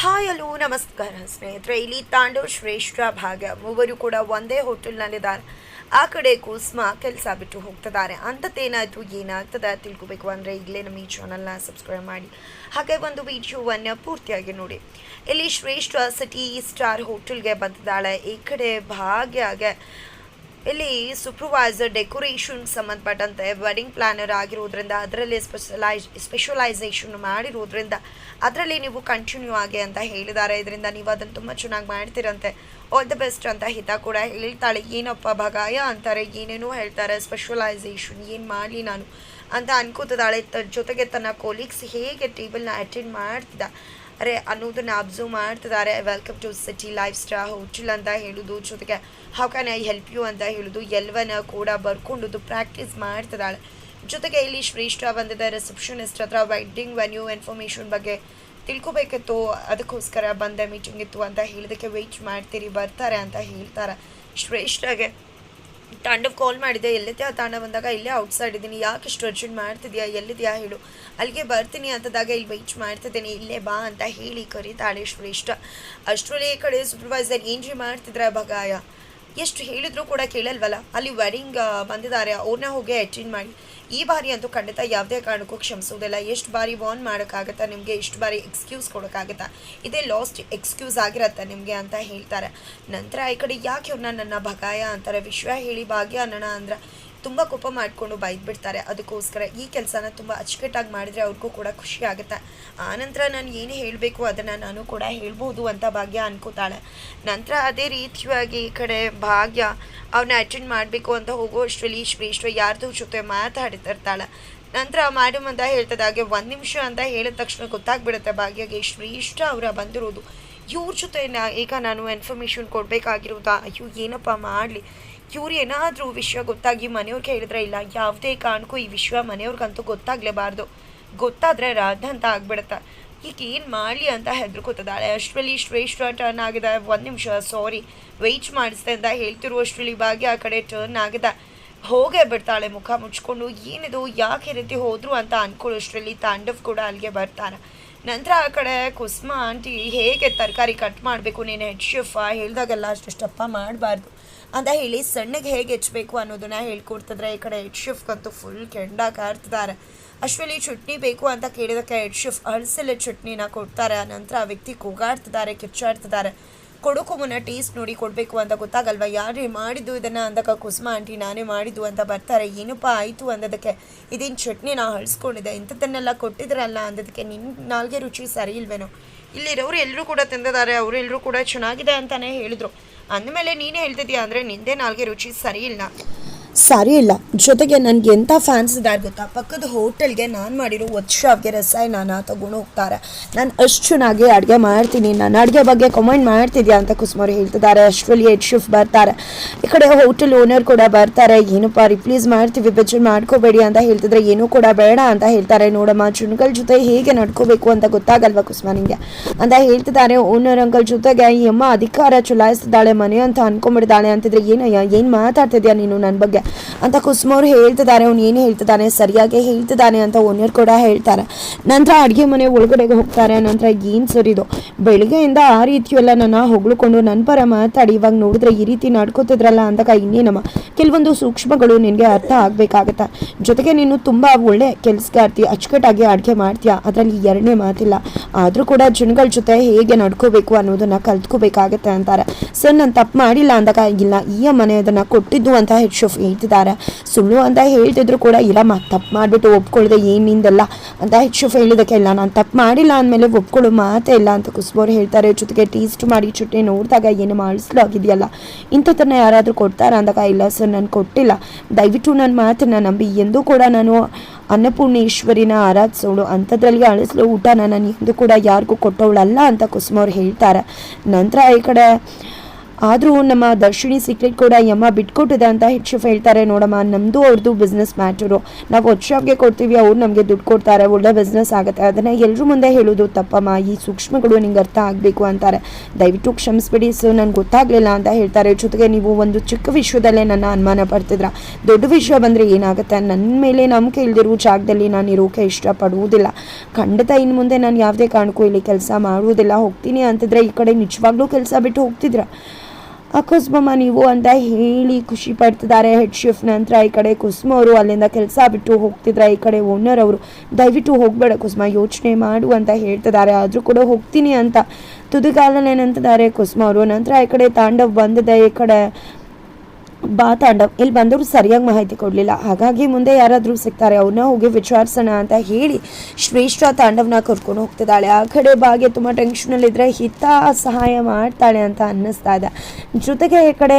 Hi hello ನಮಸ್ಕಾರ ಸ್ನೇಹಿತರೆ, ಇಲ್ಲಿ ತಾಂಡವ್ ಶ್ರೇಷ್ಠ ಭಾಗ ಮೂವರು ಕೂಡ ಒಂದೇ ಹೋಟೆಲ್ನಲ್ಲಿದ್ದಾರೆ. ಆ ಕಡೆ ಕುಸ್ಮ ಕೆಲಸ ಬಿಟ್ಟು ಹೋಗ್ತಿದ್ದಾರೆ. ಅಂಥದ್ದೇನಾಯಿತು ಏನಾಗ್ತದೆ ತಿಳ್ಕೊಬೇಕು ಅಂದರೆ ಈಗಲೇ ನಮ್ಮ ಈ ಚಾನಲ್ನ ಸಬ್ಸ್ಕ್ರೈಬ್ ಮಾಡಿ. ಹಾಗೆ ಒಂದು ವಿಡಿಯೋವನ್ನು ಪೂರ್ತಿಯಾಗಿ ನೋಡಿ. ಇಲ್ಲಿ ಶ್ರೇಷ್ಠ ಸಿಟಿ ಸ್ಟಾರ್ ಹೋಟೆಲ್ಗೆ ಬಂದಿದ್ದಾಳೆ. ಈ ಕಡೆ ಭಾಗ್ಯಗೆ ಇಲ್ಲಿ ಸೂಪರ್ವೈಸರ್ ಡೆಕೋರೇಷನ್ ಸಂಬಂಧಪಟ್ಟಂತೆ ವೆಡ್ಡಿಂಗ್ ಪ್ಲಾನರ್ ಆಗಿರೋದ್ರಿಂದ ಅದರಲ್ಲಿ ಸ್ಪೆಷಲೈಸ್ ಸ್ಪೆಷಲೈಸೇಷನ್ ಮಾಡಿರೋದ್ರಿಂದ ಅದರಲ್ಲಿ ನೀವು ಕಂಟಿನ್ಯೂ ಆಗಿ ಅಂತ ಹೇಳಿದ್ದಾರೆ. ಇದರಿಂದ ನೀವು ಅದನ್ನು ತುಂಬ ಚೆನ್ನಾಗಿ ಮಾಡ್ತೀರಂತೆ. ಆಲ್ ದ ಬೆಸ್ಟ್ ಅಂತ ಹಿತ ಕೂಡ ಹೇಳ್ತಾಳೆ. ಏನಪ್ಪ ಭಗಾಯ ಅಂತಾರೆ, ಏನೇನೋ ಹೇಳ್ತಾರೆ ಸ್ಪೆಷಲೈಸೇಷನ್ ಏನು ಮಾಡಲಿ ನಾನು ಅಂತ ಅನ್ಕೋತಿದ್ದಾಳೆ. ತ ಜೊತೆಗೆ ತನ್ನ ಕೊಲೀಗ್ಸ್ ಹೇಗೆ ಟೇಬಲ್ನ ಅಟೆಂಡ್ ಮಾಡ್ತಿದ್ದ? ಅರೆ, ಅನ್ನೋದನ್ನ ಅಬ್ಸರ್ವ್ ಮಾಡ್ತಿದ್ದಾರೆ welcome to city life ಸ್ಟಾ hotel ಅಂತ ಹೇಳುದು, ಜೊತೆಗೆ how can I help you ಅಂತ ಹೇಳೋದು ಎಲ್ಲವನ್ನ ಕೂಡ ಬರ್ಕೊಂಡು ಪ್ರಾಕ್ಟೀಸ್ ಮಾಡ್ತಿದ್ದಾಳೆ ಜೊತೆಗೆ ಇಲ್ಲಿ ಶ್ರೇಷ್ಠ ಬಂದಿದೆ ರಿಸೆಪ್ಷನಿಸ್ಟ್ ಹತ್ರ ವೆಡ್ಡಿಂಗ್ ವೆನ್ಯೂ ಇನ್ಫಾರ್ಮೇಷನ್ ಬಗ್ಗೆ ತಿಳ್ಕೊಬೇಕಿತ್ತು. ಅದಕ್ಕೋಸ್ಕರ ಬಂದೆ ಮೀಟಿಂಗ್ ಇತ್ತು ಅಂತ ಹೇಳಿದಕ್ಕೆ ವೆಯ್ಟ್ ಮಾಡ್ತೀರಿ, ಬರ್ತಾರೆ ಅಂತ ಹೇಳ್ತಾರೆ ಶ್ರೇಷ್ಠಗೆ. ತಾಂಡವ್ ಕಾಲ್ ಮಾಡಿದೆ, ಎಲ್ಲಿದ್ಯಾ ತಾಂಡ ಬಂದಾಗ? ಇಲ್ಲೇ ಔಟ್ಸೈಡ್ ಇದ್ದೀನಿ. ಯಾಕೆ ಇಷ್ಟು ಅರ್ಜೆಂಟ್ ಮಾಡ್ತಿದ್ಯಾ? ಎಲ್ಲಿದ್ಯಾ ಹೇಳು. ಅಲ್ಲಿಗೆ ಬರ್ತೀನಿ ಅಂತದಾಗ ಇಲ್ಲಿ ವೆಯ್ಟ್ ಮಾಡ್ತಿದ್ದೀನಿ. ಇಲ್ಲೇ ಬಾ ಅಂತ ಹೇಳಿ ಕರೀತಾಳೆ ಶ್ರೇಷ್ಠ ಅಷ್ಟರಲ್ಲಿ ಈ ಕಡೆ ಸೂಪರ್ವೈಸರ್ ಏನ್ರಿ ಮಾಡ್ತಿದ್ರ ಬಗಾಯ? ಎಷ್ಟು ಹೇಳಿದ್ರು ಕೂಡ ಕೇಳಲ್ವಲ್ಲ? ಅಲ್ಲಿ ವೆಡಿಂಗ್ ಬಂದಿದ್ದಾರೆ. ಅವ್ರನ್ನ ಹೋಗಿ ಅಟೆಂಡ್ ಮಾಡಿ. ಈ ಬಾರಿ ಅಂತೂ ಖಂಡಿತ ಯಾವುದೇ ಕಾರಣಕ್ಕೂ ಕ್ಷಮಿಸೋದಿಲ್ಲ. ಎಷ್ಟು ಬಾರಿ ವಾರ್ನ್ ಮಾಡೋಕ್ಕಾಗತ್ತಾ, ನಿಮಗೆ ಇಷ್ಟು ಬಾರಿ ಎಕ್ಸ್ಕ್ಯೂಸ್ ಕೊಡೋಕ್ಕಾಗತ್ತಾ, ಇದೇ ಲಾಸ್ಟ್ ಎಕ್ಸ್ಕ್ಯೂಸ್ ಆಗಿರತ್ತೆ ನಿಮಗೆ ಅಂತ ಹೇಳ್ತಾರೆ. ನಂತರ ಈ ಕಡೆ ಯಾಕೆ ಇವ್ರನ್ನ ನನ್ನ ಭಗಾಯ ಅಂತಾರೆ? ವಿಶ್ವ ಹೇಳಿ ಭಾಗ್ಯ ಅನ್ನೋಣ ಅಂದ್ರೆ ತುಂಬ ಕೋಪ ಮಾಡಿಕೊಂಡು ಬೈದ್ಬಿಡ್ತಾರೆ. ಅದಕ್ಕೋಸ್ಕರ ಈ ಕೆಲಸನ ತುಂಬ ಅಚ್ಚುಕಟ್ಟಾಗಿ ಮಾಡಿದರೆ ಅವ್ರಿಗೂ ಕೂಡ ಖುಷಿ ಆಗುತ್ತೆ. ಆನಂತರ ನಾನು ಏನು ಹೇಳಬೇಕು ಅದನ್ನು ನಾನು ಕೂಡ ಹೇಳ್ಬೋದು ಅಂತ ಭಾಗ್ಯ ಅನ್ಕೋತಾಳೆ. ನಂತರ ಅದೇ ರೀತಿಯಾಗಿ ಈ ಕಡೆ ಭಾಗ್ಯ ಅವನ್ನ ಅಟೆಂಡ್ ಮಾಡಬೇಕು ಅಂತ ಹೋಗೋ ಅಷ್ಟರಲ್ಲಿ ಶ್ರೇಷ್ಠ ಯಾರ್ದು ಜೊತೆ ಮಾತಾಡ್ತಿರ್ತಾಳೆ. ನಂತರ ಮೇಡಮ್ ಅಂತ ಹೇಳ್ತದೆ ಹಾಗೆ ಒಂದು ನಿಮಿಷ ಅಂತ ಹೇಳಿದ ತಕ್ಷಣ ಗೊತ್ತಾಗ್ಬಿಡುತ್ತೆ ಭಾಗ್ಯಗೆ ಶ್ರೇಷ್ಠ ಅವರ ಬಂದಿರೋದು. ಇವ್ರ ಜೊತೆ ಈಗ ನಾನು ಇನ್ಫಾರ್ಮೇಷನ್ ಕೊಡಬೇಕಾಗಿರೋದಾ? ಅಯ್ಯೋ, ಏನಪ್ಪ ಮಾಡಲಿ? ಇವ್ರು ಏನಾದರೂ ವಿಷಯ ಗೊತ್ತಾಗಿ ಮನೆಯವ್ರಿಗೆ ಹೇಳಿದ್ರೆ ಇಲ್ಲ, ಯಾವುದೇ ಕಾರಣಕ್ಕೂ ಈ ವಿಷಯ ಮನೆಯವ್ರಿಗಂತೂ ಗೊತ್ತಾಗಲೇಬಾರ್ದು. ಗೊತ್ತಾದರೆ ರಾಧ ಅಂತ ಆಗ್ಬಿಡುತ್ತೆ. ಈಗ ಏನು ಮಾಡಲಿ ಅಂತ ಹೆದರ್ಕೋತಿದ್ದಾಳೆ. ಅಷ್ಟರಲ್ಲಿ ಶ್ರೇಷ್ಠ ಟರ್ನ್ ಆಗಿದೆ. ಒಂದು ನಿಮಿಷ ಸಾರಿ ವೆಯ್ಟ್ ಮಾಡಿಸ್ದೆ ಅಂತ ಹೇಳ್ತಿರೋ ಅಷ್ಟರಲ್ಲಿ ಭಾಗ್ಯ ಆ ಕಡೆ ಟರ್ನ್ ಆಗಿದೆ. ಹೋಗೇ ಬಿಡ್ತಾಳೆ, ಮುಖ ಮುಚ್ಕೊಂಡು. ಏನಿದು, ಯಾಕೆ ರೀತಿ ಹೋದರು ಅಂತ ಅನ್ಕೊಳ್ಳೋಷ್ಟರಲ್ಲಿ ತಾಂಡವ್ ಕೂಡ ಅಲ್ಲಿಗೆ ಬರ್ತಾನೆ. ನಂತರ ಆ ಕಡೆ ಕುಸ್ಮ ಆಂಟಿ ಹೇಗೆ ತರಕಾರಿ ಕಟ್ ಮಾಡಬೇಕು, ನೀನು ಹೆಡ್ ಹೇಳಿದಾಗೆಲ್ಲ ಅಷ್ಟು ಸ್ಟಪ್ಪ ಮಾಡಬಾರ್ದು. ಅಂತ ಹೇಳಿ ಸಣ್ಣಗೆ ಹೇಗೆ ಹೆಚ್ಚಬೇಕು ಅನ್ನೋದನ್ನ ಹೇಳ್ಕೊಡ್ತಿದ್ರೆ ಈ ಕಡೆ ಹೆಡ್ ಅಂತೂ ಫುಲ್ ಕೆಂಡ ಕಾರ್ತಿದ್ದಾರೆ ಅಶ್ವಲಿ ಚಟ್ನಿ ಬೇಕು ಅಂತ ಕೇಳಿದಕ್ಕೆ ಹೆಡ್ ಶಿಫ್ಟ್ ಅಳಿಸಲೆ ಚಟ್ನಿನ ಕೊಡ್ತಾರೆ. ನಂತರ ಆ ವ್ಯಕ್ತಿ ಕೂಗಾಡ್ತಿದ್ದಾರೆ, ಕಿಚ್ಚಾಡ್ತಿದ್ದಾರೆ. ಕೊಡೋಕ್ಕೂ ಮುನ್ನ ಟೇಸ್ಟ್ ನೋಡಿ ಕೊಡಬೇಕು ಅಂತ ಗೊತ್ತಾಗಲ್ವ? ಯಾರೇ ಮಾಡಿದ್ದು ಇದನ್ನು ಅಂದಾಗ ಕುಸುಮ ಆಂಟಿ ನಾನೇ ಮಾಡಿದ್ದು ಅಂತ ಬರ್ತಾರೆ. ಏನಪ್ಪ ಆಯಿತು ಅಂದದಕ್ಕೆ? ಇದೇನು ಚಟ್ನಿ ನಾ ಹಳ್ಸ್ಕೊಂಡಿದ್ದೆ ಇಂಥದ್ದನ್ನೆಲ್ಲ ಕೊಟ್ಟಿದ್ರಲ್ಲ ಅಂದದಕ್ಕೆ ನಿನ್ನ ನಾಲ್ಗೆ ರುಚಿ ಸರಿ ಇಲ್ವೇನೋ? ಇಲ್ಲಿರೋರು ಎಲ್ಲರೂ ಕೂಡ ತಿಂದಿದ್ದಾರೆ ಅವರೆಲ್ಲರೂ ಕೂಡ ಚೆನ್ನಾಗಿದೆ ಅಂತಲೇ ಹೇಳಿದರು. ಅಂದಮೇಲೆ ನೀನೇ ಹೇಳ್ತಿದ್ಯಾ ಅಂದರೆ ನಿಂದೇ ನಾಲ್ಗೆ ರುಚಿ ಸರಿ ಇಲ್ಲ. ಸರಿ ಇಲ್ಲ. ಜೊತೆಗೆ ನನಗೆ ಎಂಥ ಫ್ಯಾನ್ಸ್ ಇದ್ದಾರೆ ಗೊತ್ತಾ? ಪಕ್ಕದ ಹೋಟೆಲ್ಗೆ ನಾನು ಮಾಡಿರೋ ವರ್ಷಾವ್ಗೆ ರಸಾಯನ ತಗೊಂಡು ಹೋಗ್ತಾರೆ. ನಾನು ಅಷ್ಟು ಚೆನ್ನಾಗಿ ಅಡುಗೆ ಮಾಡ್ತೀನಿ. ನಾನು ಅಡುಗೆ ಬಗ್ಗೆ ಕಮೆಂಟ್ ಮಾಡ್ತಿದ್ಯಾ ಅಂತ ಕುಸ್ಮರು ಹೇಳ್ತಿದ್ದಾರೆ. ಅಷ್ಟರಲ್ಲಿ ಹೆಡ್ ಶಿಫ್ಟ್ ಬರ್ತಾರೆ. ಈ ಕಡೆ ಹೋಟೆಲ್ ಓನರ್ ಕೂಡ ಬರ್ತಾರೆ. ಏನಪ್ಪ ರಿಪ್ಲೀಸ್ ಮಾಡ್ತೀವಿ ಬೆಚ್ಚು ಮಾಡ್ಕೋಬೇಡಿ ಅಂತ ಹೇಳ್ತಿದ್ರೆ ಏನೂ ಕೂಡ ಬೇಡ ಅಂತ ಹೇಳ್ತಾರೆ. ನೋಡಮ್ಮ ಚುಣ್ಗಳ ಜೊತೆ ಹೇಗೆ ನಡ್ಕೋಬೇಕು ಅಂತ ಗೊತ್ತಾಗಲ್ವಾ ಕುಸುಮ ನಿಮಗೆ ಅಂತ ಹೇಳ್ತಿದ್ದಾರೆ. ಓನರ್ ಅಂಕಲ್ ಜೊತೆಗೆ, ಈ ಅಮ್ಮ ಅಧಿಕಾರ ಚುಲಾಯಿಸ್ತಿದ್ದಾಳೆ, ಮನೆ ಅಂತ ಅನ್ಕೊಂಡ್ಬಿಡ್ತಾಳೆ ಅಂತಿದ್ರೆ, ಏನಯ್ಯ, ಏನು ಮಾತಾಡ್ತಿದ್ಯಾ ನೀನು ನನ್ನ ಬಗ್ಗೆ? ಅಂತ ಕುಸುಮವ್ರು ಹೇಳ್ತಿದ್ದಾರೆ ಅವ್ನು ಏನು ಹೇಳ್ತಿದ್ದಾನೆ ಸರಿಯಾಗಿ ಹೇಳ್ತಿದ್ದಾನೆ ಅಂತ ಓನರ್ ಕೂಡ ಹೇಳ್ತಾರೆ. ನಂತರ ಅಡುಗೆ ಮನೆ ಒಳಗಡೆಗೆ ಹೋಗ್ತಾರೆ, ನಂತರ ಏನು ಸರಿದು ಬೆಳಿಗ್ಗೆಯಿಂದ ಆ ರೀತಿಯೆಲ್ಲ ನನ್ನ ಹೊಗಳ್ಕೊಂಡು ನನ್ನ ಪರ ಮಾತಾಡಿ, ಇವಾಗ ನೋಡಿದ್ರೆ ಈ ರೀತಿ ನಡ್ಕೋತಿದ್ರಲ್ಲ ಅಂದಾಗ ಇನ್ನೇನಮ್ಮ? ಕೆಲವೊಂದು ಸೂಕ್ಷ್ಮಗಳು ನಿನಗೆ ಅರ್ಥ ಆಗಬೇಕಾಗತ್ತೆ. ಜೊತೆಗೆ ನೀನು ತುಂಬ ಒಳ್ಳೆ ಕೆಲಸಗಾರ್ತಿ, ಅಚ್ಚುಕಟ್ಟಾಗಿ ಅಡುಗೆ ಮಾಡ್ತೀಯ? ಅದರಲ್ಲಿ ಎರಡನೇ ಮಾತಿಲ್ಲ. ಆದರೂ ಕೂಡ ಜನಗಳ ಜೊತೆ ಹೇಗೆ ನಡ್ಕೋಬೇಕು ಅನ್ನೋದನ್ನ ಕಲ್ತ್ಕೋಬೇಕಾಗತ್ತೆ ಅಂತಾರೆ. ಸರ್, ನಾನು ತಪ್ಪು ಮಾಡಿಲ್ಲ ಅಂದಾಗ ಇಲ್ಲ, ಈ ಮನೆ ಅದನ್ನು ಕೊಟ್ಟಿದ್ದು ಅಂತ ಹೆಡ್ ಶೆಫ್ ಹೇಳ್ತಿದ್ದಾರೆ. ಸುಳ್ಳು ಅಂತ ಹೇಳ್ತಿದ್ರು ಕೂಡ ಇಲ್ಲಮ್ಮ ತಪ್ಪು ಮಾಡಿಬಿಟ್ಟು ಒಪ್ಕೊಳ್ಳ್ದೆ ಏನಿಂದಲ್ಲ ಅಂತ ಹೆಚ್ಚು ಹೇಳಿದಕ್ಕೆ ಇಲ್ಲ, ನಾನು ತಪ್ಪು ಮಾಡಿಲ್ಲ ಅಂದಮೇಲೆ ಒಪ್ಕೊಳ್ಳೋ ಮಾತೇ ಇಲ್ಲ ಅಂತ ಕುಸ್ಬೋರು ಹೇಳ್ತಾರೆ. ಜೊತೆಗೆ ಟೇಸ್ಟ್ ಮಾಡಿ ಚುಟ್ಟಿ ನೋಡಿದಾಗ ಏನು ಮಾಡಿಸ್ಲು ಆಗಿದೆಯಲ್ಲ? ಇಂಥದ್ದನ್ನ ಯಾರಾದರೂ ಕೊಡ್ತಾರ ಅಂದಾಗ, ಇಲ್ಲ ಸರ್, ನಾನು ಕೊಟ್ಟಿಲ್ಲ. ದಯವಿಟ್ಟು ನನ್ನ ಮಾತನ್ನ ನಂಬಿ. ಎಂದೂ ಕೂಡ ನಾನು ಅನ್ನಪೂರ್ಣೇಶ್ವರಿನ ಆರಾಧಿಸೋಳು. ಅಂಥದ್ರಲ್ಲಿ ಅಳಿಸ್ಲು ಊಟನ ನಾನು ಎಂದೂ ಕೂಡ ಯಾರಿಗೂ ಕೊಟ್ಟವಳಲ್ಲ ಅಂತ ಕುಸುಮವ್ರು ಹೇಳ್ತಾರೆ. ನಂತರ ಈ ಕಡೆ ಆದರೂ ನಮ್ಮ ದರ್ಶಿನಿ ಸೀಕ್ರೆಟ್ ಕೂಡ ಯಮ್ಮ ಬಿಟ್ಕೊಟ್ಟಿದೆ ಅಂತ ಹೆಚ್ಚು ಹೇಳ್ತಾರೆ. ನೋಡಮ್ಮ ನಮ್ಮದು ಅವ್ರದ್ದು ಬಿಸ್ನೆಸ್ ಮ್ಯಾಟರು ನಾವು ಶಾಪ್ಗೆ ಕೊಡ್ತೀವಿ, ಅವ್ರು ನಮಗೆ ದುಡ್ಡು ಕೊಡ್ತಾರೆ. ಒಳ್ಳೆ ಬಿಸ್ನೆಸ್ ಆಗುತ್ತೆ. ಅದನ್ನು ಎಲ್ಲರೂ ಮುಂದೆ ಹೇಳೋದು ತಪ್ಪಮ್ಮ. ಈ ಸೂಕ್ಷ್ಮಗಳು ನಿಂಗೆ ಅರ್ಥ ಆಗಬೇಕು ಅಂತಾರೆ. ದಯವಿಟ್ಟು ಕ್ಷಮಿಸ್ಬಿಡಿ ಸೊ ನನಗೆ ಗೊತ್ತಾಗಲಿಲ್ಲ ಅಂತ ಹೇಳ್ತಾರೆ. ಜೊತೆಗೆ ನೀವು ಒಂದು ಚಿಕ್ಕ ವಿಷಯದಲ್ಲೇ ನನ್ನ ಅನುಮಾನ ಪಡ್ತಿದ್ರ. ದೊಡ್ಡ ವಿಷಯ ಬಂದರೆ ಏನಾಗುತ್ತೆ? ನನ್ನ ಮೇಲೆ ನಂಬಿಕೆ ಇಲ್ದಿರೋ ಜಾಗದಲ್ಲಿ ನಾನು ಇರೋಕೆ ಇಷ್ಟಪಡುವುದಿಲ್ಲ. ಖಂಡಿತ ಇನ್ನು ಮುಂದೆ ನಾನು ಯಾವುದೇ ಕಾರಣಕ್ಕೂ ಇಲ್ಲಿ ಕೆಲಸ ಮಾಡುವುದಿಲ್ಲ. ಹೋಗ್ತೀನಿ ಅಂತಿದ್ರೆ ಈ ಕಡೆ ನಿಜವಾಗ್ಲೂ ಕೆಲಸ ಬಿಟ್ಟು ಹೋಗ್ತಿದ್ರ. ಕುಸ್ಮಮ್ಮ ನೀವು ಅಂತ ಹೇಳಿ ಖುಷಿ ಪಡ್ತಿದ್ದಾರೆ ಹೆಡ್ ಶಿಫ್ಟ್ ನಂತರ ಈ ಕಡೆ ಕುಸ್ಮ ಅವರು ಅಲ್ಲಿಂದ ಕೆಲಸ ಬಿಟ್ಟು ಹೋಗ್ತಿದ್ರೆ, ಈ ಕಡೆ ಓನರ್ ಅವರು. ದಯವಿಟ್ಟು ಹೋಗಬೇಡ ಕುಸ್ಮ, ಯೋಚನೆ ಮಾಡು ಅಂತ ಹೇಳ್ತಿದ್ದಾರೆ. ಆದರೂ ಕೂಡ ಹೋಗ್ತೀನಿ ಅಂತ ತುದಿಗಾಲಲ್ಲಿ ಏನಂತಿದ್ದಾರೆ ಕುಸ್ಮ ಅವರು. ನಂತರ ಈ ಕಡೆ ತಾಂಡವ್ ಬಂದಿದೆ, ಈ ಕಡೆ ಬಾ ತಾಂಡವ್ ಇಲ್ಲಿ ಬಂದವರು ಸರಿಯಾಗಿ ಮಾಹಿತಿ ಕೊಡಲಿಲ್ಲ. ಹಾಗಾಗಿ ಮುಂದೆ ಯಾರಾದರೂ ಸಿಗ್ತಾರೆ ಅವನ್ನ ಹೋಗಿ ವಿಚಾರಿಸೋಣ ಅಂತ ಹೇಳಿ ಶ್ರೇಷ್ಠ ತಾಂಡವ್ನ ಕರ್ಕೊಂಡು ಹೋಗ್ತಿದ್ದಾಳೆ. ಆ ಕಡೆ ಬಾಗೆ ತುಂಬ ಟೆನ್ಷನಲ್ಲಿದ್ದರೆ ಹಿತ ಸಹಾಯ ಮಾಡ್ತಾಳೆ ಅಂತ ಅನ್ನಿಸ್ತಾ ಇದೆ. ಜೊತೆಗೆ ಈ ಕಡೆ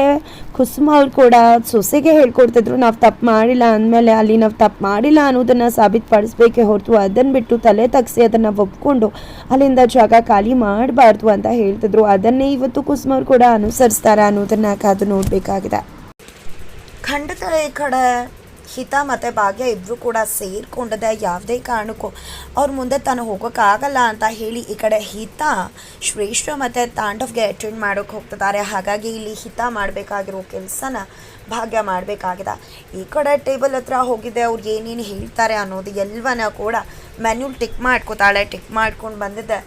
ಕುಸುಮ ಅವ್ರು ಕೂಡ ಸೊಸೆಗೆ ಹೇಳ್ಕೊಡ್ತಿದ್ರು, ನಾವು ತಪ್ಪು ಮಾಡಿಲ್ಲ ಅಂದಮೇಲೆ ಅಲ್ಲಿ ನಾವು ತಪ್ಪು ಮಾಡಿಲ್ಲ ಅನ್ನೋದನ್ನು ಸಾಬೀತುಪಡಿಸ್ಬೇಕೇ ಹೊರತು ಅದನ್ನು ಬಿಟ್ಟು ತಲೆ ತಗ್ಸಿ ಅದನ್ನು ಒಪ್ಕೊಂಡು ಅಲ್ಲಿಂದ ಜಾಗ ಖಾಲಿ ಮಾಡಬಾರ್ದು ಅಂತ ಹೇಳ್ತಿದ್ರು. ಅದನ್ನೇ ಇವತ್ತು ಕುಸುಮ ಅವ್ರು ಕೂಡ ಅನುಸರಿಸ್ತಾರೆ ಅನ್ನೋದನ್ನ ಕಾದು ನೋಡಬೇಕಾಗಿದೆ. ಖಂಡಿತ ಈ ಕಡೆ ಹಿತ ಮತ್ತು ಭಾಗ್ಯ ಇಬ್ಬರು ಕೂಡ ಸೇರ್ಕೊಂಡಿದೆ. ಯಾವುದೇ ಕಾರಣಕ್ಕೂ ಅವ್ರ ಮುಂದೆ ತಾನು ಹೋಗೋಕ್ಕಾಗಲ್ಲ ಅಂತ ಹೇಳಿ ಈ ಕಡೆ ಹಿತ, ಶ್ರೇಷ್ಠ ಮತ್ತು ತಾಂಡವ್ಗೆ ಅಟೆಂಡ್ ಮಾಡೋಕ್ಕೆ ಹೋಗ್ತಿದ್ದಾರೆ. ಹಾಗಾಗಿ ಇಲ್ಲಿ ಹಿತ ಮಾಡಬೇಕಾಗಿರೋ ಕೆಲಸನ ಭಾಗ್ಯ ಮಾಡಬೇಕಾಗಿದೆ. ಈ ಕಡೆ ಟೇಬಲ್ ಹತ್ರ ಹೋಗಿದ್ದೆ, ಅವ್ರು ಏನೇನು ಹೇಳ್ತಾರೆ ಅನ್ನೋದು ಎಲ್ಲವನ್ನ ಕೂಡ ಮೆನ್ಯೂಲ್ ಟಿಕ್ ಮಾಡ್ಕೋತಾಳೆ ಟಿಕ್ ಮಾಡ್ಕೊಂಡು ಬಂದಿದ್ದೆ.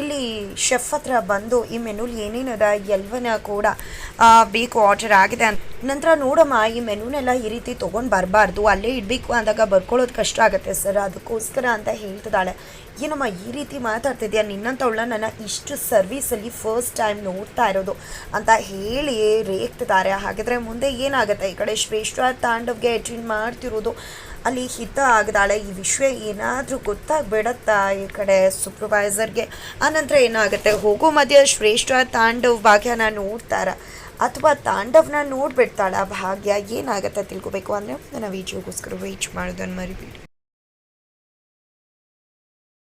ಇಲ್ಲಿ ಶೆಫ್ ಹತ್ರ ಬಂದು ಈ ಮೆನುಲ್ ಏನೇನಿದೆ ಎಲ್ಲವನ್ನ ಕೂಡ ಬೇಕು ಆರ್ಡರ್ ಆಗಿದೆ ಅಂತ ನಂತರ ನೋಡಮ್ಮ, ಈ ಮೆನುನೆಲ್ಲ ಈ ರೀತಿ ತೊಗೊಂಡು ಬರಬಾರ್ದು. ಅಲ್ಲೇ ಇಡಬೇಕು ಅಂದಾಗ ಬರ್ಕೊಳ್ಳೋದು ಕಷ್ಟ ಆಗುತ್ತೆ ಸರ್. ಅದಕ್ಕೋಸ್ಕರ ಅಂತ ಹೇಳ್ತಿದ್ದಾಳೆ. ಏನಮ್ಮ, ಈ ರೀತಿ ಮಾತಾಡ್ತಿದ್ಯಾ? ನಿನ್ನಂಥವಳನ್ನ ನನ್ನ ಇಷ್ಟು ಸರ್ವೀಸಲ್ಲಿ ಫಸ್ಟ್ ಟೈಮ್ ನೋಡ್ತಾ ಇರೋದು ಅಂತ ಹೇಳಿ ರೇಗ್ತಿದ್ದಾರೆ. ಹಾಗಿದ್ರೆ ಮುಂದೆ ಏನಾಗುತ್ತೆ? ಈ ಕಡೆ ಶ್ರೇಷ್ಠ ತಾಂಡವ್ಗೆ ಅಟೆಂಡ್ ಮಾಡ್ತಿರೋದು. ಅಲ್ಲಿ ಹಿತ ಆಗದಾಳೆ. ಈ ವಿಷಯ ಏನಾದರೂ ಗೊತ್ತಾಗ್ಬಿಡತ್ತಾ ಈ ಕಡೆ ಸೂಪರ್ವೈಸರ್ಗೆ ಆನಂತರ ಏನಾಗುತ್ತೆ? ಹೋಗೋ ಮಧ್ಯ ಶ್ರೇಷ್ಠ ತಾಂಡವ್ ಭಾಗ್ಯನ ನೋಡ್ತಾರ? ಅಥವಾ ತಾಂಡವನ ನೋಡ್ಬಿಡ್ತಾಳ ಭಾಗ್ಯ ಏನಾಗುತ್ತೆ ತಿಳ್ಕೊಬೇಕು ಅಂದರೆ ನನ್ನ ವೀಡಿಯೋಗೋಸ್ಕರ ವೇಟ್ ಮಾಡೋದನ್ನು ಮರಿಬೇಡಿ.